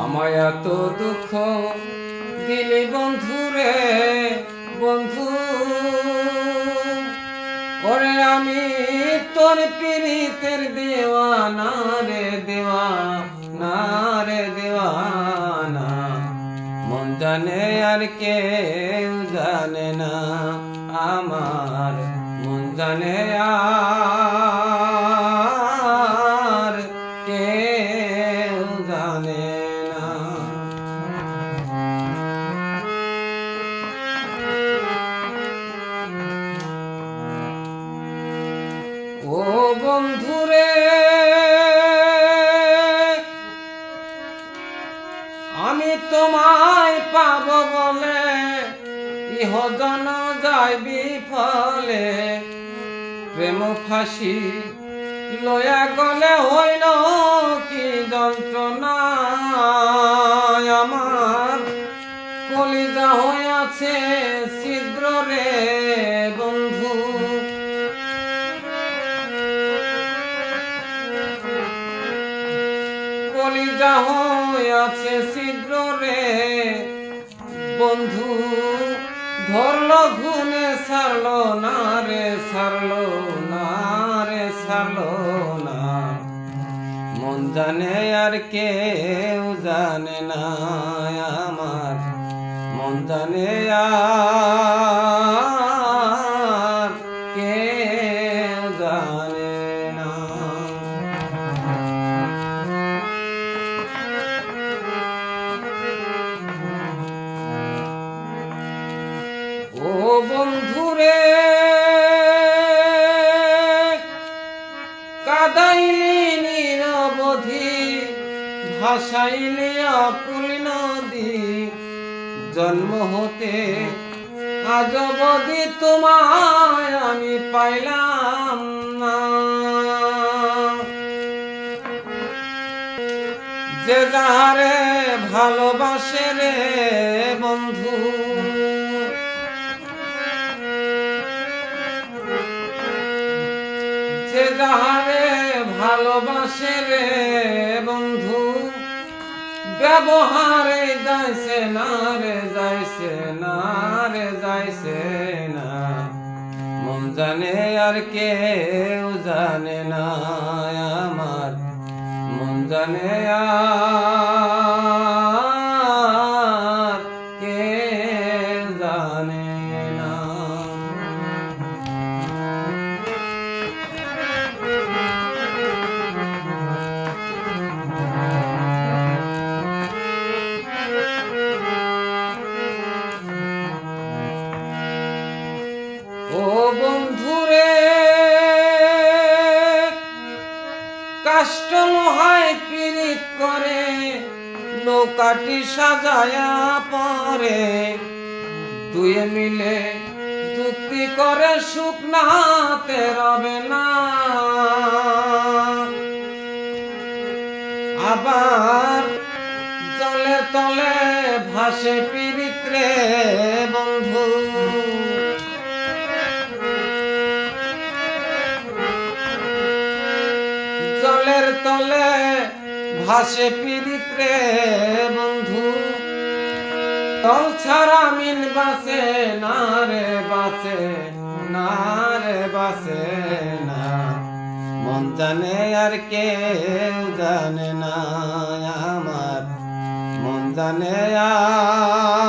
আমায় এত দুঃখ দিলি বন্ধু রে, বন্ধু। ওরে আমি তোর পীড়িতের দেওয়ানা রে দেওয়ানা রে, দেওয়ানা। মন জানে আর কেউ জানে না আমার, মন জানে আর জানে। বন্ধুরে, আমি তোমায় পাব বলে ইহজন যাই বিফলে প্রেম ফাঁসি লয়া গলে হইল কি যন্ত্রণা আমার কলিজা হইয়াছে কলিজা হইয়াছে ছিদ্র রে। বন্ধু, ধরলো ঘুমে, সারলো না রে, সারলো না রে, সারলো না। মন জানে আর কেউ জানে না আমার। মন জানে আর বন্ধুরে, কাদাইলি নিরবধি, ভাসাইলি অকুল নদী। জন্ম হতে আজ অবধি তোমায় আমি পাইলাম না। যে যাহারে ভালোবাসে রে বন্ধু ভালোবাসে রে বন্ধু। ব্যবহারে যাইছে না রে, যাইছে না রে, যাইছে না। মন জানে আর কেউ জানে না আমার। মন জানে আর ও বন্ধুরে, কাষ্ট লোহায় পিরিত করে, নৌকাটি সাজায়া পরে। দুয়ে মিলে যুক্তি করে সুখ নাতে রবে না। আবার জলে তলে ভাসে পিরিত রে বন্ধু। তলে ভাসে পিরিত রে বন্ধু। জল ছাড়া মিন বাসে, না রে বাসে, না রে বাসে না। মন জানে আর কেউ জানে না আমার। মন জানে আর